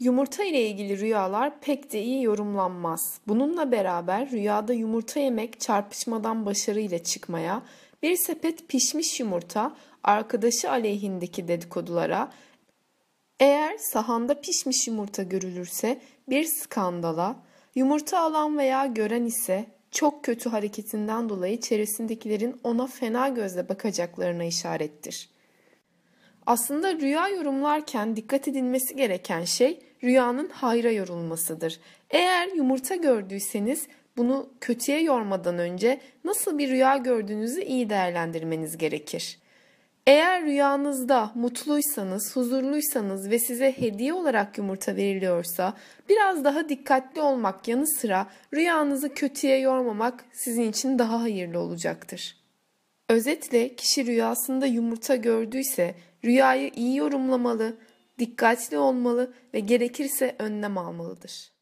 Yumurta ile ilgili rüyalar pek de iyi yorumlanmaz. Bununla beraber rüyada yumurta yemek çarpışmadan başarıyla çıkmaya, bir sepet pişmiş yumurta arkadaşı aleyhindeki dedikodulara, eğer sahanda pişmiş yumurta görülürse bir skandala, yumurta alan veya gören ise çok kötü hareketinden dolayı çevresindekilerin ona fena gözle bakacaklarına işarettir. Aslında rüya yorumlarken dikkat edilmesi gereken şey rüyanın hayra yorulmasıdır. Eğer yumurta gördüyseniz bunu kötüye yormadan önce nasıl bir rüya gördüğünüzü iyi değerlendirmeniz gerekir. Eğer rüyanızda mutluysanız, huzurluysanız ve size hediye olarak yumurta veriliyorsa biraz daha dikkatli olmak yanı sıra rüyanızı kötüye yormamak sizin için daha hayırlı olacaktır. Özetle kişi rüyasında yumurta gördüyse rüyayı iyi yorumlamalı, dikkatli olmalı ve gerekirse önlem almalıdır.